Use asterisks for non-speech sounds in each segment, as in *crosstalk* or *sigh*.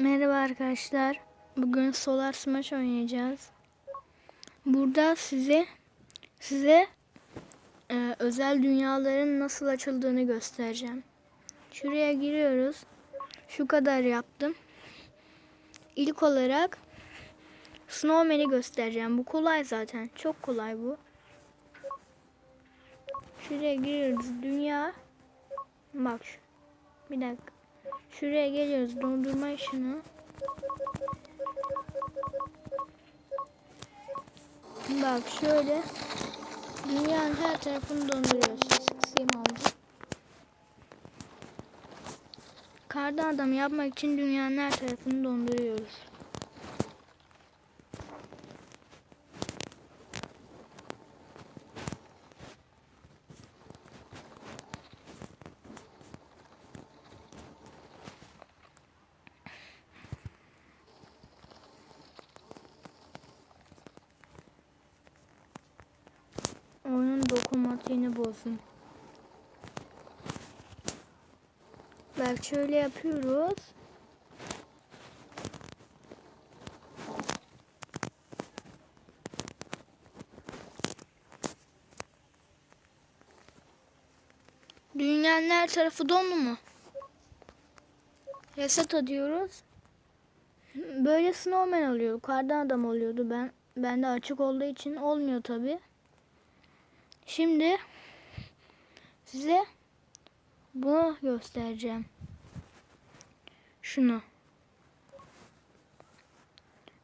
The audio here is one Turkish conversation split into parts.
Merhaba arkadaşlar. Bugün Solar Smash oynayacağız. Burada size size e, özel dünyaların nasıl açıldığını göstereceğim. Şuraya giriyoruz. Şu kadar yaptım. İlk olarak Snowman'i göstereceğim. Bu kolay zaten. Çok kolay bu. Şuraya giriyoruz. Dünya. Bak. Bir dakika. Şuraya geliyoruz. Dondurma işini. Bak şöyle. Dünyanın her tarafını donduruyoruz. Kısayım oldu. Kardan adam yapmak için dünyanın her tarafını donduruyoruz. Dokunmatiğini bozun. Bak şöyle yapıyoruz. Dünyanın her tarafı dondu mu? Reset ediyoruz. Böyle snowman oluyor. Kardan adam oluyordu. Ben bende açık olduğu için olmuyor tabi. Şimdi size bunu göstereceğim. Şunu.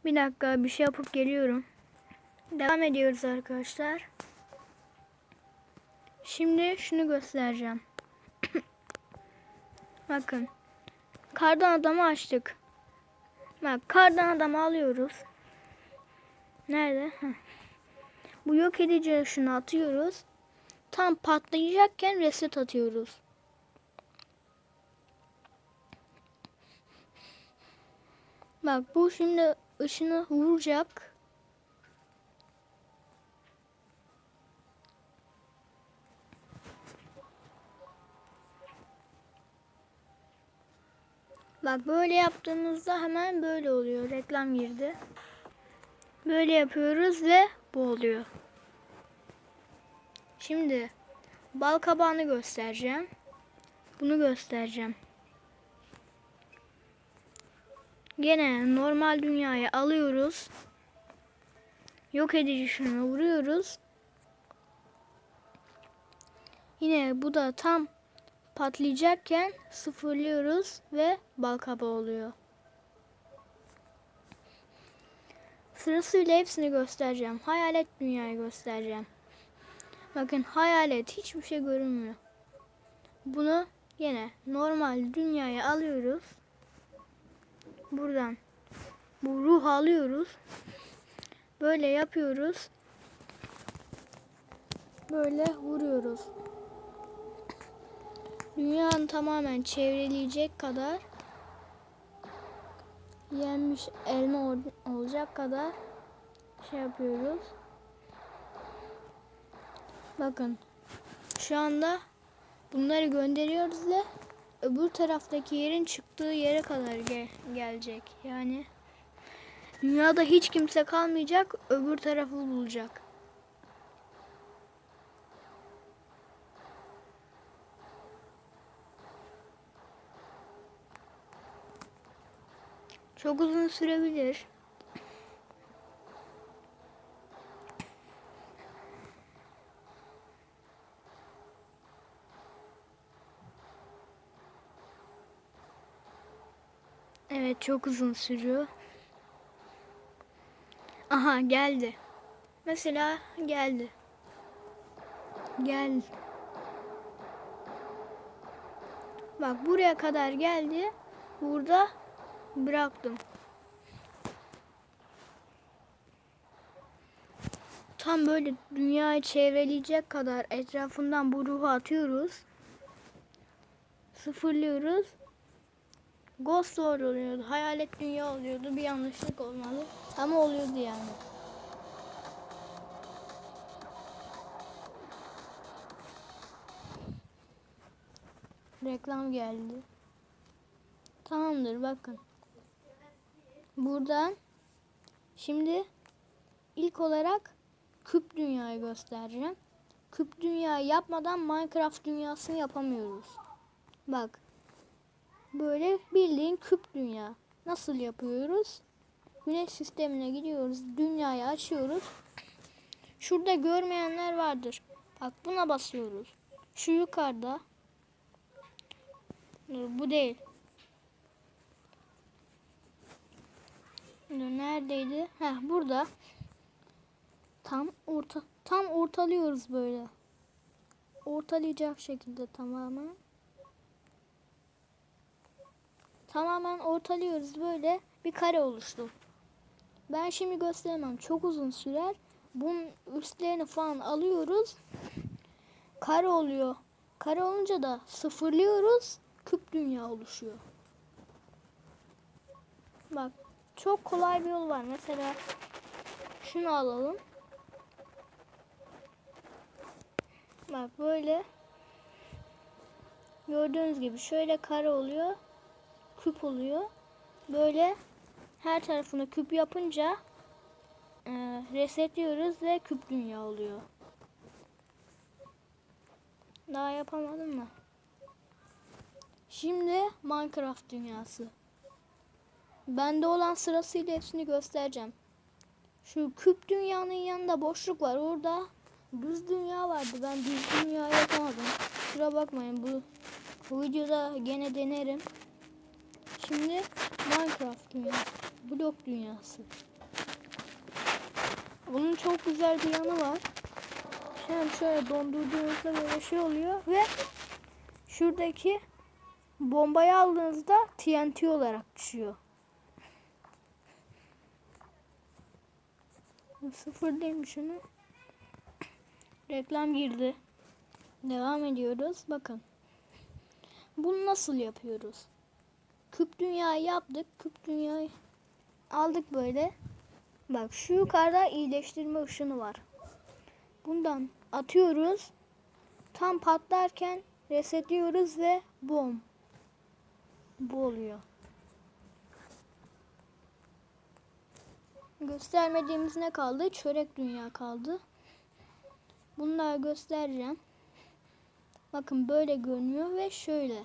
Bir dakika bir şey yapıp geliyorum. Devam ediyoruz arkadaşlar. Şimdi şunu göstereceğim. *coughs* Bakın. Kardan adamı açtık. Bak kardan adamı alıyoruz. Nerede? Heh. Bu yok edici ışını atıyoruz. Tam patlayacakken reset atıyoruz. Bak bu şimdi ışını vuracak. Bak böyle yaptığımızda hemen böyle oluyor. Reklam girdi. Böyle yapıyoruz ve bu oluyor. Şimdi bal kabağını göstereceğim. Bunu göstereceğim. Gene normal dünyaya alıyoruz. Yok edici şunu vuruyoruz. Yine bu da tam patlayacakken sıfırlıyoruz ve bal kabağı oluyor. Sırasıyla hepsini göstereceğim. Hayalet dünyayı göstereceğim. Bakın hayalet hiçbir şey görünmüyor. Bunu yine normal dünyaya alıyoruz. Buradan bu ruh alıyoruz. Böyle yapıyoruz. Böyle vuruyoruz. Dünyanın tamamen çevreleyecek kadar yenmiş elma ol- olacak kadar şey yapıyoruz. Bakın şu anda bunları gönderiyoruz ve öbür taraftaki yerin çıktığı yere kadar ge- gelecek. Yani dünyada hiç kimse kalmayacak, öbür tarafı bulacak. Çok uzun sürebilir. Evet çok uzun sürüyor. Aha geldi. Mesela geldi. Gel. Bak buraya kadar geldi. Burada bıraktım. Tam böyle dünyayı çevreleyecek kadar etrafından bu ruhu atıyoruz. Sıfırlıyoruz. Ghost War oluyordu. Hayalet dünya oluyordu. Bir yanlışlık olmalı. Ama oluyordu yani. Reklam geldi. Tamamdır bakın. Buradan şimdi ilk olarak küp dünyayı göstereceğim. Küp dünyayı yapmadan Minecraft dünyasını yapamıyoruz. Bak. Böyle bildiğin küp dünya. Nasıl yapıyoruz? Güneş sistemine gidiyoruz. Dünyayı açıyoruz. Şurada görmeyenler vardır. Bak buna basıyoruz. Şu yukarıda. Bu değil. Dur, neredeydi? Heh burada. Tam orta tam ortalıyoruz böyle. Ortalayacak şekilde tamamen. Tamamen ortalıyoruz böyle bir kare oluştu. Ben şimdi gösteremem. Çok uzun sürer. Bunun üstlerini falan alıyoruz. Kare oluyor. Kare olunca da sıfırlıyoruz. Küp dünya oluşuyor. Bak çok kolay bir yol var. Mesela şunu alalım. Bak böyle gördüğünüz gibi şöyle kare oluyor. Küp oluyor. Böyle her tarafını küp yapınca e, resetliyoruz ve küp dünya oluyor. Daha yapamadım mı? Şimdi Minecraft dünyası. Bende olan sırasıyla hepsini göstereceğim. Şu küp dünyanın yanında boşluk var. Orada düz dünya vardı. Ben düz dünya yapamadım. Kusura bakmayın bu, bu videoda gene denerim. Şimdi Minecraft dünyası. Blok dünyası. Bunun çok güzel bir yanı var. Şimdi şöyle dondurduğunuzda böyle şey oluyor ve şuradaki bombayı aldığınızda TNT olarak düşüyor. Sıfır değilmiş şunu. Reklam girdi. Devam ediyoruz. Bakın. Bunu nasıl yapıyoruz? Küp dünyayı yaptık. Küp dünyayı aldık böyle. Bak şu yukarıda iyileştirme ışını var. Bundan atıyoruz. Tam patlarken resetliyoruz ve bom. Bu oluyor. Göstermediğimiz ne kaldı? Çörek dünya kaldı. Bunları göstereceğim. Bakın böyle görünüyor ve şöyle.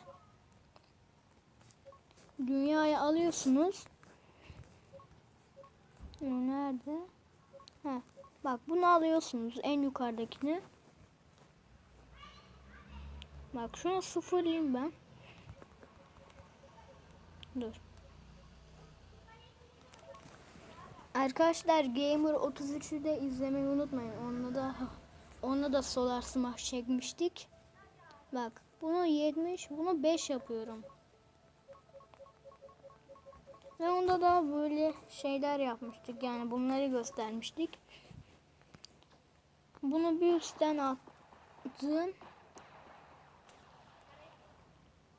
Dünyayı alıyorsunuz. Nerede? Heh. Bak bunu alıyorsunuz en yukarıdakini. Bak şunu sıfırlayayım ben. Dur. Arkadaşlar Gamer 33'ü de izlemeyi unutmayın. Onunla da onunla da Solar Smash çekmiştik. Bak bunu 70, bunu 5 yapıyorum. Ve onda da böyle şeyler yapmıştık. Yani bunları göstermiştik. Bunu bir üstten attım.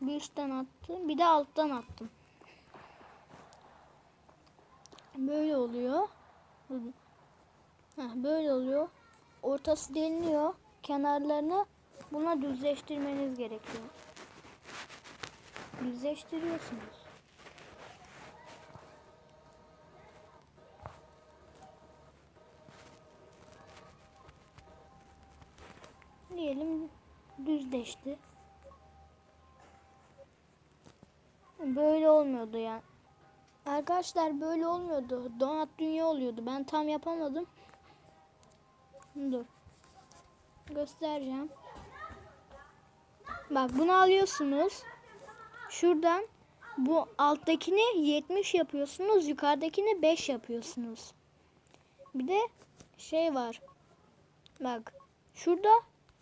Bir üstten attım. Bir de alttan attım. Böyle oluyor. Heh, böyle oluyor. Ortası deliniyor. Kenarlarını buna düzleştirmeniz gerekiyor. Düzleştiriyorsunuz. Diyelim düzleşti. Böyle olmuyordu yani. Arkadaşlar böyle olmuyordu. Donat dünya oluyordu. Ben tam yapamadım. Dur. Göstereceğim. Bak bunu alıyorsunuz. Şuradan bu alttakini 70 yapıyorsunuz. Yukarıdakini 5 yapıyorsunuz. Bir de şey var. Bak şurada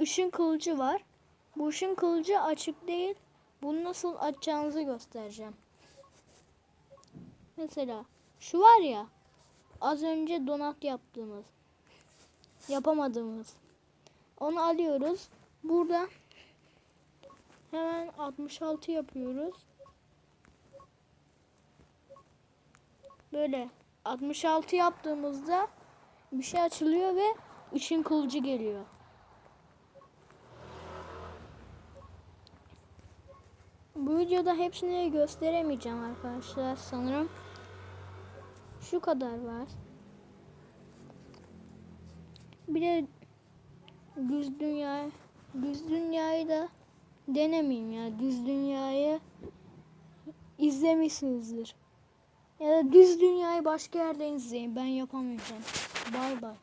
ışın kılıcı var. Bu ışın kılıcı açık değil. Bunu nasıl açacağınızı göstereceğim. Mesela şu var ya az önce donat yaptığımız yapamadığımız onu alıyoruz. Burada hemen 66 yapıyoruz. Böyle 66 yaptığımızda bir şey açılıyor ve ışın kılıcı geliyor. Bu videoda hepsini gösteremeyeceğim arkadaşlar sanırım. Şu kadar var. Bir de düz dünya düz dünyayı da denemeyeyim ya. Düz dünyayı izlemişsinizdir. Ya da düz dünyayı başka yerden izleyin. Ben yapamayacağım. Bay bay.